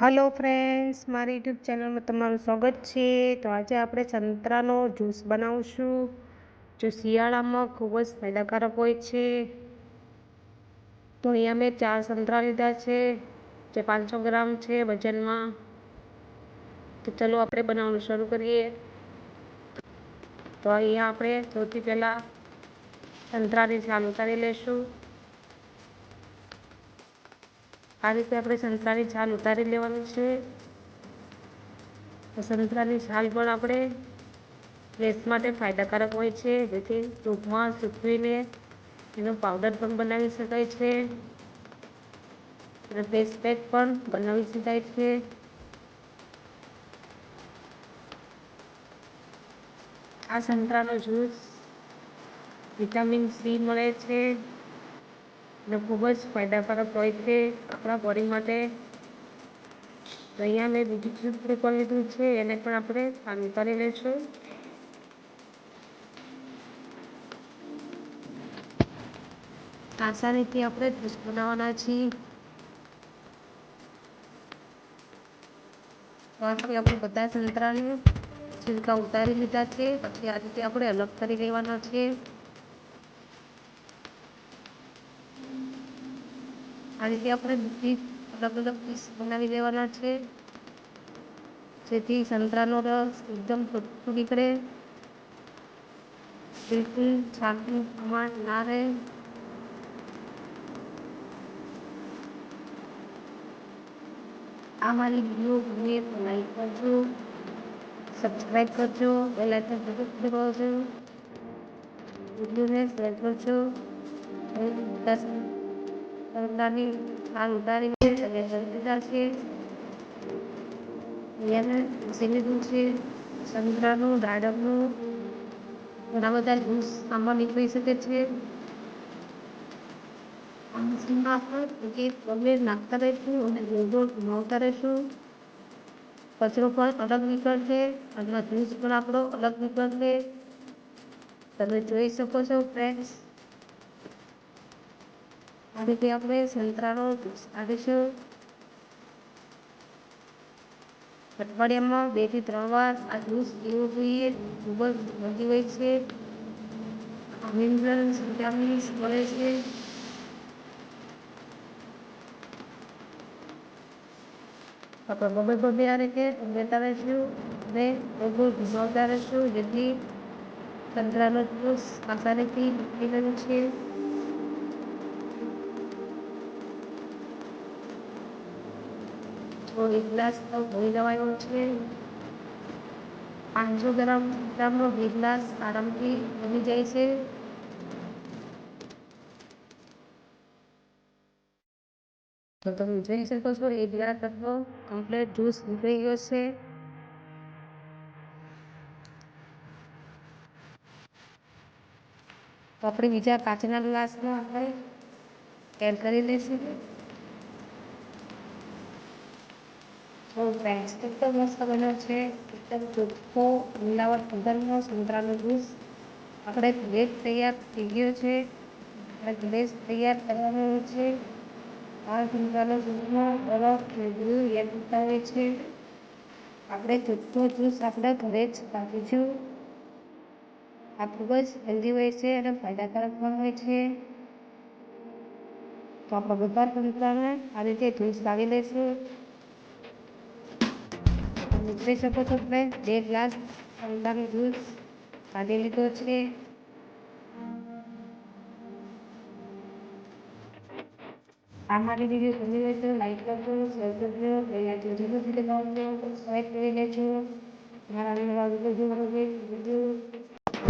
Hello friends મારી YouTube ચેનલમાં તમારું સ્વાગત છે. તો આજે આપણે સંતરાનો જ્યુસ બનાવશું. જો શિયાળામાં ખૂબ જ ફાયદાકારક હોય છે. તો અહીંયા મેં ચાર સંતરા લીધા છે, જે પાંચસો ગ્રામ છે વજનમાં. તો ચલો આપણે બનાવવાનું શરૂ કરીએ. તો અહીંયા આપણે સૌથી પહેલાં સંતરાની છાલ ઉતારી લઈશું આ રીતે આપણે સંતરાની છાલ ઉતારી લેવાનું છે. સંતરાની છાલ પણ આપણે ફેસ માટે ફાયદાકારક હોય છે. જેથી ટૂંકમાં સૂકવીને એનો પાવડર પણ બનાવી શકાય છે. ફેસ પેક પણ બનાવી શકાય છે. આ સંતરાનો જ્યુસ વિટામિન સી મળે છે. અને ખૂબ જ ફાયદાકારક હોય છે આપણા બોડી માટે. અહીંયા મેં બીજું ચિત્ર પેપર લીધું છે એને પણ આપણે સારું કરી લઈશું. આસાનીથી આપણે જ્યુસ બનાવવાના છીએ. આપણે બધા સંતરાને છિલકા ઉતારી લીધા છે. પછી આ રીતે આપણે અલગ કરી લેવાના છે. આ રીતે આપણે બધી અલગ અલગ પીસ બનાવી દેવાના છે. જેથી સંતરાનો રસ એકદમ ચોખ્ખું નીકળે બિલકુલ છાલનું પ્રમાણ ના રહે. આ મારી વીડિયો ગમે તો લાઈક કરજો સબસ્ક્રાઈબ કરજો બેલ આઇકન જરૂર દબાવજો. વિડીયોને શેર કરજો. સંતરાની છાલ ઉતારીને અને દીધા છે. એને ઘસી છે. સંતરાનું, દાડમનું, ઘણા બધા જ્યુસ આમાં નીકળી શકે છે. ગમે નાખતા રહીશું અને ગોળ ગોળ ઘુમાવતા રહીશું. કચરો પણ અલગ નીકળશે, અને જ્યુસ પણ આપણો અલગ નીકળશે. તમે જોઈ શકો છો ફ્રેન્ડ્સ રીતે આપણે સંતરાનો જ્યુસ કાઢીશું અઠવાડિયામાં બેથી ત્રણ વાર આ જ્યુસ પીવું જોઈએ ખૂબ જ વધી હોય છે મિનરલ્સ વિટામિન્સ મળે છે આપણે બબે બબે આ રીતે ઉમેરતા રહીશું અને બબે ભીગવતા રહીશું જેથી સંતરાનો જ્યુસ આસાનીથી નીકળી ગયું છે એક ગ્લાસ ભરી લેવાનો છે. પાંચસો ગ્રામ ગ્રામનો બે ગ્લાસ આરામથી બની જાય છે. તો તમે જોઈ શકો છો એ ગ્લાસ આપણો કમ્પ્લેટ જ્યુસ નીકળી ગયો છે. તો આપણે બીજા કાચના ગ્લાસમાં આપણે એડ કરી લઈશું. તો એકદમ મસ્ત બન્યો છે એકદમ ચોખ્ખો વગરનો સંતરાનો જ્યુસ આપણે ભેજ તૈયાર થઈ ગયો છે. આપણે ગ્લેસ તૈયાર રહ્યો છે. આ સંતરાનો જ્યુસમાં બરફ ને દૂધ બતાવે છે. આપણે ચોખ્ખો જ્યુસ આપણે ઘરે જ કાઢીશું આ ખૂબ જ હેલ્ધી હોય છે અને ફાયદાકારક પણ હોય છે. તો આપણે બધા સંતરાને આ રીતે જ્યુસ લાવી લઈશું. જોઈ શકો છો તમે બે ગ્લાસ સંતરાનો જ્યુસ કાઢી લીધો છે આ મારી વીડિયો ગમી હોય તો લાઈક કરજો શેર કરજો બે આઇકન જરૂરથી દબાવજો સબસ્ક્રાઈબ કરી લેજો મારા નવા વીડિયો જોવા માટે વીડિયો